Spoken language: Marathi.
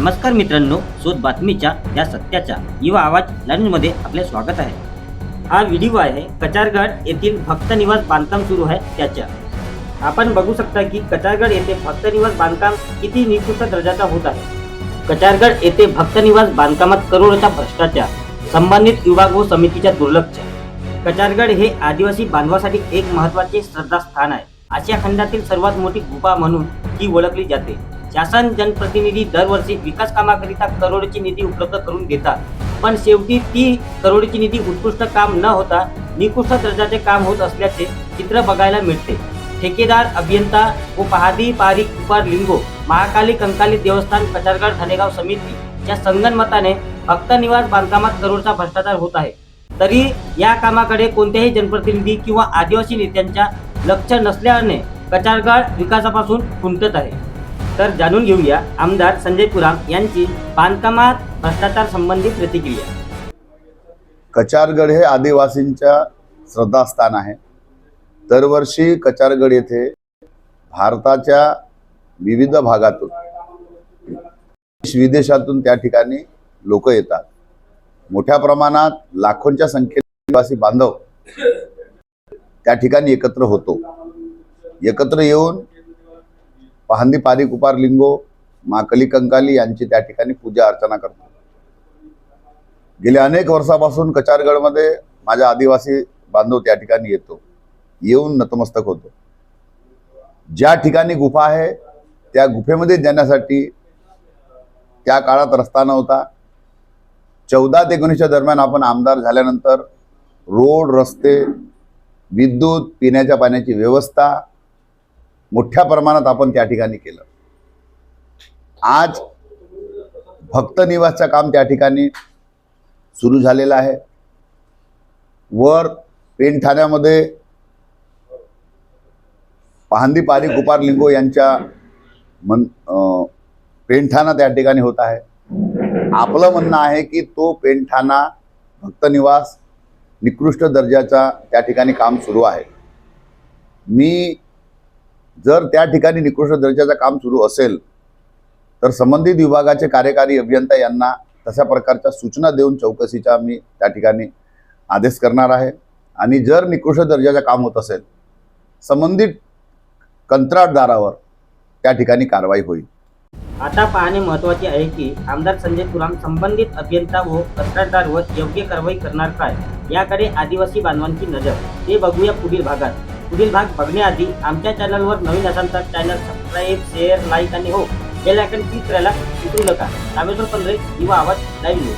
नमस्कार मित्रांनो शोध बातमीच्या या सत्याच्या युवा आवाज लाईनमध्ये आपले स्वागत आहे. हा व्हिडिओ आहे कचारगड येथील भक्त निवास बांधकाम सुरू आहे त्याच्या. आपण बघू शकता की कचारगड येथे भक्त निवास बांधकाम किती निकृष्ट दर्जाचा होत आहे. कचारगड येथे भक्त निवास बांधकामात करोडचा भ्रष्टाचार संबंधित विभाग व समितीच्या दुर्लक्ष. कचारगड हे आदिवासी बांधवासाठी एक महत्त्वाचे श्रद्धास्थान आहे. आशिया खंडातील सर्वात मोठी गुफा म्हणून ती ओळखली जाते. शासन जनप्रतिनिधी दरवर्षी विकास कामाकरिता करोडची निधी उपलब्ध करून देतात. पण शेवटी ती करोडची निधी उत्कृष्ट काम न होता निकृष्ट दर्जाचे काम होत असल्याचे चित्र बघायला मिळते. ठेकेदार अभियंता व पहादी पारी कुपार लिंगो महाकाली कंकाली देवस्थान कचारगड धनेगाव समितीच्या संगनमताने भक्त निवास बांधकामात करोडचा भ्रष्टाचार होत आहे. तरी या कामाकडे कोणत्याही जनप्रतिनिधी किंवा आदिवासी नेत्यांच्या लक्ष नसल्याने कचारगड विकासापासून खुंटत आहे. तर जाणून घेऊया आमदार संजय पुराम यांची बांधकामात भ्रष्टाचार संबंधी प्रतिक्रिया. कचारगड हे आदिवासींच्या श्रद्धास्थान आहे. दरवर्षी कचारगड येथे भारताच्या विविध भागातून देश विदेशातून त्या ठिकाणी लोक येतात. मोठ्या प्रमाणात लाखोंच्या संख्येने आदिवासी बांधव त्या ठिकाणी एकत्र होतो. एकत्र येऊन पहांदी पारी कुपार लिंगो माकली कंकाली यांची त्या ठिकाणी पूजा अर्चना करतो. गेल्या अनेक वर्षापासून कचारगडमध्ये माझ्या आदिवासी बांधव त्या ठिकाणी येतो. येऊन नतमस्तक होतो. ज्या ठिकाणी गुफा आहे त्या गुफेमध्ये जाण्यासाठी त्या काळात रस्ता नव्हता. चौदा ते एकोणीसच्या दरम्यान आपण आमदार झाल्यानंतर रोड रस्ते विद्युत पिण्याच्या पाण्याची व्यवस्था मोठ्या प्रमाणात आपण त्या ठिकाणी केलं. आज भक्त निवासचं काम त्या ठिकाणी सुरू झालेलं आहे. वर पेन ठाण्यामध्ये पहांदी पारी कुपार लिंगो यांच्या मन अं, पेंठाणा त्या ठिकाणी होत आहे. आपलं म्हणणं आहे की तो पेंठाणा भक्त निवास निकृष्ट दर्जाचा त्या ठिकाणी काम सुरू आहे. मी जर त्या ठिकाणी निकृष्ट दर्जाचं काम सुरू असेल तर संबंधित विभागाचे कार्यकारी अभियंता यांना तशा प्रकारच्या सूचना देऊन चौकशीचा मी त्या ठिकाणी आदेश करणार आहे. आणि जर निकृष्ट दर्जाचं काम होत असेल संबंधित कंत्राटदारावर त्या ठिकाणी कारवाई होईल. आता पाहणे महत्त्वाचे आहे की आमदार संजय पुराम संबंधित अभियंता व कंत्राटदारवर योग्य कारवाई करणार काय याकडे आदिवासी बांधवांची नजर. ते बघूया पुढील भागात. पुढील भाग बघण्याआधी आमच्या चॅनलवर नवीन असाल तर चॅनल सबस्क्राईब शेअर लाईक आणि हो बेल आयकन क्लिक करायला विसरू नका. रामेश्वर पंधरे युवा आवाज लाईव्ह न्यूज